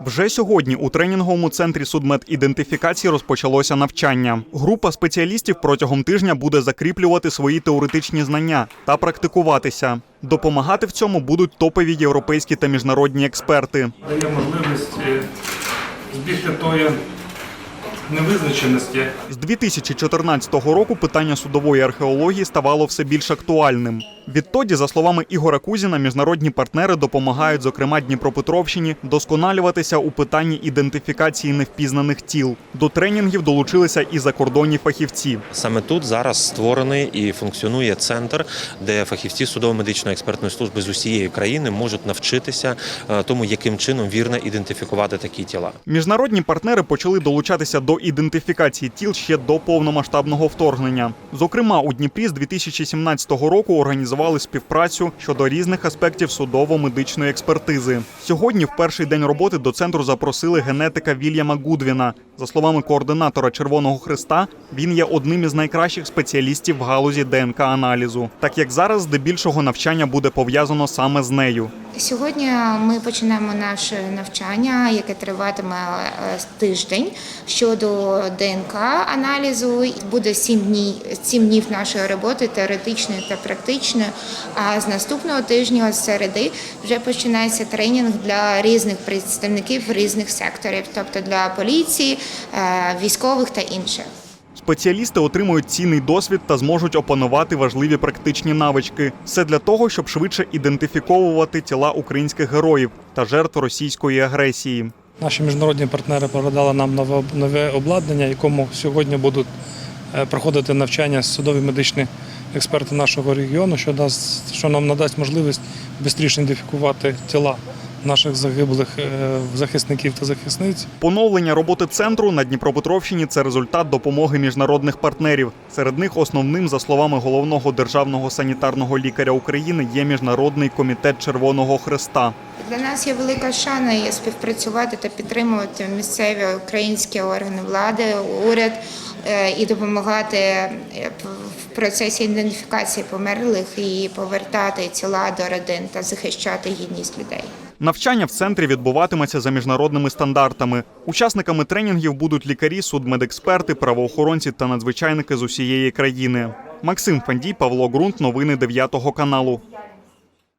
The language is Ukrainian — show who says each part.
Speaker 1: Вже сьогодні у тренінговому центрі судмедідентифікації розпочалося навчання. Група спеціалістів протягом тижня буде закріплювати свої теоретичні знання та практикуватися. Допомагати в цьому будуть топові європейські та міжнародні експерти.
Speaker 2: дає можливість е, збігти тої невизначеності,
Speaker 1: З 2014 року питання судової археології ставало все більш актуальним. Відтоді, за словами Ігора Кузіна, міжнародні партнери допомагають, зокрема Дніпропетровщині, досконалюватися у питанні ідентифікації невпізнаних тіл. До тренінгів долучилися і закордонні фахівці.
Speaker 3: Саме тут зараз створений і функціонує центр, де фахівці судово-медичної експертної служби з усієї країни можуть навчитися е, тому, яким чином вірно ідентифікувати такі тіла.
Speaker 1: Міжнародні партнери почали долучатися до ідентифікації тіл ще до повномасштабного вторгнення. Зокрема, у Дніпрі з 2017 року організували співпрацю щодо різних аспектів судово-медичної експертизи. Сьогодні, в перший день роботи, до центру запросили генетика Вільяма Гудвіна. За словами координатора Червоного Христа, він є одним із найкращих спеціалістів в галузі ДНК-аналізу, так як зараз здебільшого навчання буде пов'язано саме з нею.
Speaker 4: Сьогодні ми починаємо наше навчання, яке триватиме е, тиждень щодо ДНК аналізу. Буде сім днів, сім днів нашої роботи теоретичної та практичної. А з наступного тижня, з середи, вже починається тренінг для різних представників різних секторів, тобто для поліції, е, військових та інших.
Speaker 1: Спеціалісти отримують цінний досвід та зможуть опанувати важливі практичні навички. Все для того, щоб швидше ідентифіковувати тіла українських героїв та жертв російської агресії.
Speaker 2: Наші міжнародні партнери передали нам нове, нове обладнання, якому сьогодні будуть е, проходити навчання судові медичні експерти нашого регіону, що, дасть, що нам надасть можливість швидше ідентифікувати тіла наших загиблих е, захисників та захисниць.
Speaker 1: Поновлення роботи центру на Дніпропетровщині це результат допомоги міжнародних партнерів. Серед них основним, за словами головного державного санітарного лікаря України, є міжнародний комітет Червоного Хреста.
Speaker 4: Для нас є велика шана є співпрацювати та підтримувати місцеві українські органи влади, уряд і допомагати е, в процесі ідентифікації померлих і повертати тіла до родин та захищати гідність людей.
Speaker 1: Навчання в центрі відбуватиметься за міжнародними стандартами. Учасниками тренінгів будуть лікарі, судмедексперти, правоохоронці та надзвичайники з усієї країни. Максим Фандій, Павло Ґрунт. Новини 9 каналу.